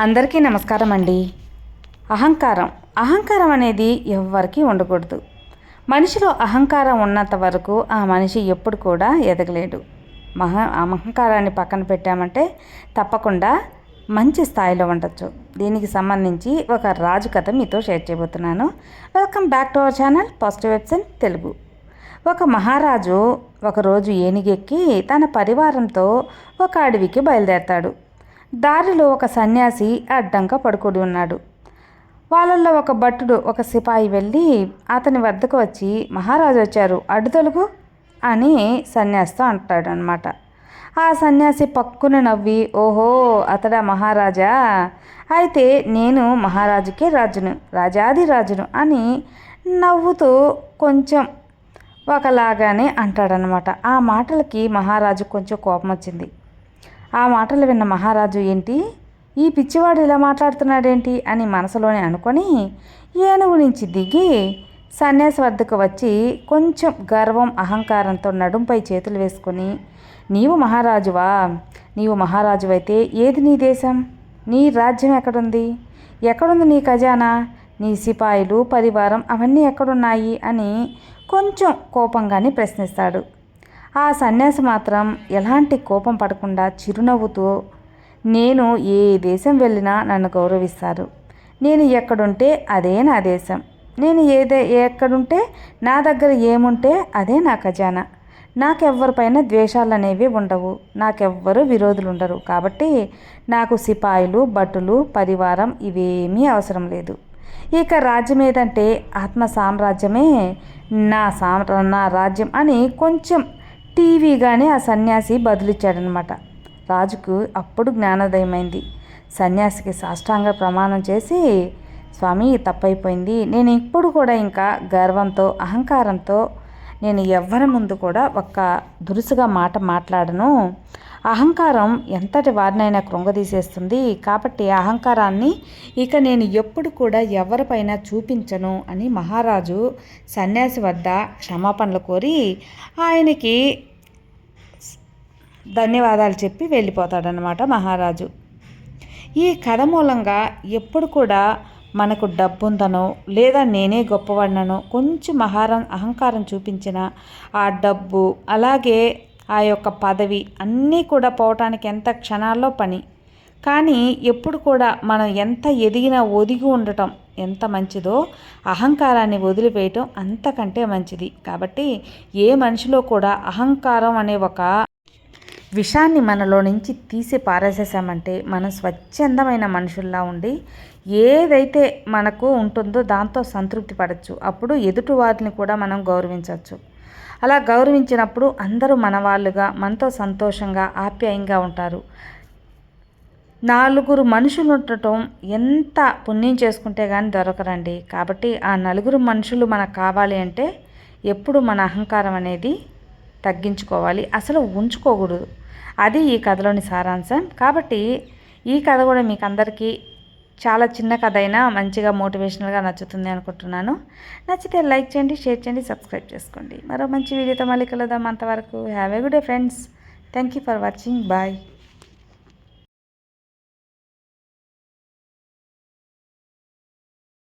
అందరికీ నమస్కారం అండి అహంకారం. అహంకారం అనేది ఎవ్వరికీ ఉండకూడదు. మనిషిలో అహంకారం ఉన్నంత వరకు ఆ మనిషి ఎప్పుడు కూడా ఎదగలేడు. మహా అహంకారాన్ని పక్కన పెట్టామంటే తప్పకుండా మంచి స్థాయిలో ఉండొచ్చు. దీనికి సంబంధించి ఒక రాజు కథ మీతో షేర్ చేయబోతున్నాను. Welcome back to our channel positive website Telugu. ఒక మహారాజు ఒకరోజు ఏనుగెక్కి తన పరివారంతో ఒక అడవికి బయలుదేరతాడు. దారిలో ఒక సన్యాసి అడ్డంగా పడుకొని ఉన్నాడు. వాళ్ళల్లో ఒక భట్టుడు ఒక సిపాయి వెళ్ళి అతని వద్దకు వచ్చి మహారాజు వచ్చారు అడ్డు తొలుగు అని సన్యాసితో అంటాడు అనమాట ఆ సన్యాసి పక్కున నవ్వి ఓహో అతడా మహారాజా! అయితే నేను మహారాజుకే రాజును రాజాది రాజును అని నవ్వుతూ కొంచెం ఒకలాగానే అంటాడనమాట ఆ మాటలకి మహారాజు కొంచెం కోపం వచ్చింది ఆ మాటలు విన్న మహారాజు ఏంటి? ఈ పిచ్చివాడు ఇలా మాట్లాడుతున్నాడేంటి? అని మనసులోనే అనుకొని ఏనుగు నుంచి దిగి సన్యాసి వద్దకు వచ్చి కొంచెం గర్వం అహంకారంతో నడుంపై చేతులు వేసుకొని నీవు మహారాజువా? నీవు మహారాజువైతే ఏది నీ దేశం? నీ రాజ్యం ఎక్కడుంది? ఎక్కడుంది నీ ఖజానా? నీ సిపాయిలు పరివారం అవన్నీ ఎక్కడున్నాయి? అని కొంచెం కోపంగానే ప్రశ్నిస్తాడు. ఆ సన్యాసి మాత్రం ఎలాంటి కోపం పడకుండా చిరునవ్వుతూ నేను ఏ దేశం వెళ్ళినా నన్ను గౌరవిస్తారు. నేను ఎక్కడుంటే అదే నా దేశం. నేను ఏదే ఎక్కడుంటే నా దగ్గర ఏముంటే అదే నా ఖజానా. నాకెవ్వరిపైన ద్వేషాలు అనేవి ఉండవు. నాకెవ్వరు విరోధులు ఉండరు కాబట్టి నాకు సిపాయిలు భటులు పరివారం ఇవేమీ అవసరం లేదు. ఇక రాజ్యం ఏదంటే ఆత్మ సామ్రాజ్యమే నా సామ్రా నా రాజ్యం అని కొంచెం టీవీగానే ఆ సన్యాసి బదులిచ్చాడనమాట. రాజుకు అప్పుడు జ్ఞానోదయమైంది. సన్యాసికి సాష్టాంగ ప్రమాణం చేసి స్వామి తప్పైపోయింది. నేను ఇప్పుడు కూడా ఇంకా గర్వంతో అహంకారంతో నేను ఎవ్వరి ముందు కూడా ఒక్క దురుసుగా మాట మాట్లాడను. అహంకారం ఎంతటి వారినైనా కృంగదీసేస్తుంది. కాబట్టి అహంకారాన్ని ఇక నేను ఎప్పుడు కూడా ఎవరిపైన చూపించను అని మహారాజు సన్యాసి వద్ద క్షమాపణలు కోరి ఆయనకి ధన్యవాదాలు చెప్పి వెళ్ళిపోతాడనమాట మహారాజు. ఈ కథ మూలంగా ఎప్పుడు కూడా మనకు డబ్బుందనో లేదా నేనే గొప్పవాడినో కొంచెం మహారం అహంకారం చూపించిన ఆ డబ్బు అలాగే ఆ యొక్క పదవి అన్నీ కూడా పోవటానికి ఎంత క్షణాల్లో పని. కానీ ఎప్పుడు కూడా మనం ఎంత ఎదిగినా ఒదిగి ఉండటం ఎంత మంచిదో అహంకారాన్ని వదిలివేయటం అంతకంటే మంచిది. కాబట్టి ఏ మనిషిలో కూడా అహంకారం అనే ఒక విషాన్ని మనలో నుంచి తీసి పారేసేసామంటే మనం స్వచ్ఛందమైన మనుషుల్లా ఉండి ఏదైతే మనకు ఉంటుందో దాంతో సంతృప్తి పడచ్చు. అప్పుడు ఎదుటి వారిని కూడా మనం గౌరవించవచ్చు అలా గౌరవించినప్పుడు అందరూ మన వాళ్ళుగా మనతో సంతోషంగా ఆప్యాయంగా ఉంటారు. నలుగురు మనుషులు ఉండటం ఎంత పుణ్యం చేసుకుంటే కానీ దొరకరండి. కాబట్టి ఆ నలుగురు మనుషులు మనకు కావాలి అంటే ఎప్పుడు మన అహంకారం అనేది తగ్గించుకోవాలి. అసలు ఉంచుకోకూడదు. అది ఈ కథలోని సారాంశం. కాబట్టి ఈ కథ కూడా మీకు అందరికీ చాలా చిన్న కథ అయినా మంచిగా మోటివేషనల్గా నచ్చుతుంది అనుకుంటున్నాను. నచ్చితే లైక్ చేయండి షేర్ చేయండి సబ్స్క్రైబ్ చేసుకోండి. మరో మంచి వీడియోతో మళ్ళీ కలుద్దాం. అంతవరకు have a good day friends. Thank you for watching. Bye.